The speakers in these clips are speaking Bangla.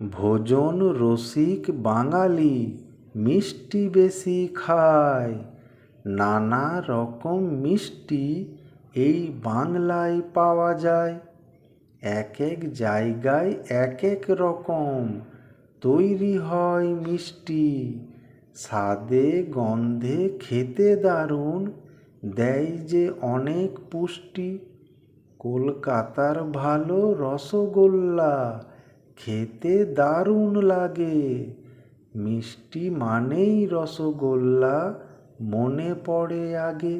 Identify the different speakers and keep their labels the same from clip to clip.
Speaker 1: ভোজন রসিক বাঙালি মিষ্টি বেশি খায়। নানা রকম মিষ্টি এই বাংলায় পাওয়া যায়। এক এক জায়গায় এক এক রকম তৈরি হয় মিষ্টি। স্বাদে, গন্ধে খেতে দারুণ, দেয় যে অনেক পুষ্টি। কলকাতার ভালো রসগোল্লা খেতে দারুণ লাগে। মিষ্টি মানেই রসগোল্লা, মনে পড়ে আগে।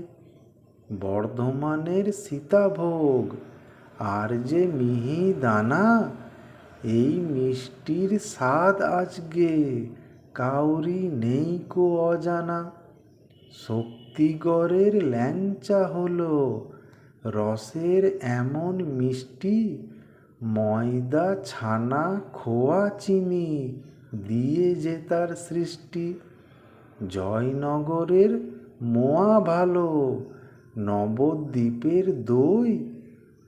Speaker 1: বর্ধমানের সীতাভোগ, আর যে মিহিদানা এই মিষ্টির স্বাদ আজকে কাউরি নেই কো অজানা। শক্তিগড়ের ল্যাংচা হলো রসের এমন মিষ্টি ময়দা, ছানা, খোয়া চিনি দিয়ে যে তার সৃষ্টি। জয়নগরের মোয়া ভালো, নবদ্বীপের দই,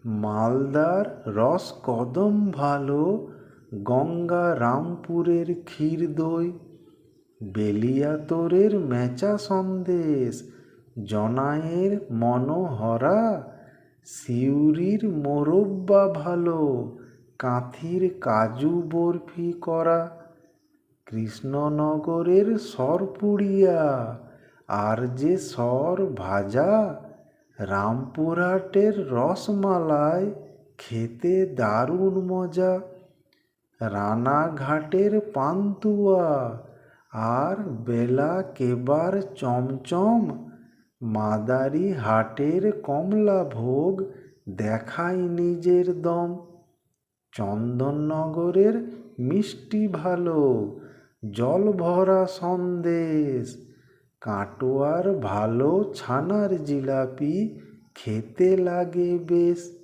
Speaker 1: মালদার রসকদম ভালো, গঙ্গা রামপুরের ক্ষীর দই, বেলিয়াতরের মেচা সন্দেশ, জনায়ের মনোহরা সিউড়ির মোরব্বা ভালো, কাঁথির কাজু বরফি করা, কৃষ্ণনগরের সরপুড়িয়া, আর যে সর ভাজা, রামপুরহাটের রসমালাই, খেতে দারুণ মজা, রানাঘাটের পান্তুয়া, আর বেলা কেবার চমচম মাদারি হাটের কমলা ভোগ দেখায় নিজের দম। চন্দননগরের মিষ্টি ভালো জল ভরা সন্দেশ। কাটোয়ার ভালো ছানার জিলাপি খেতে লাগে বেশ।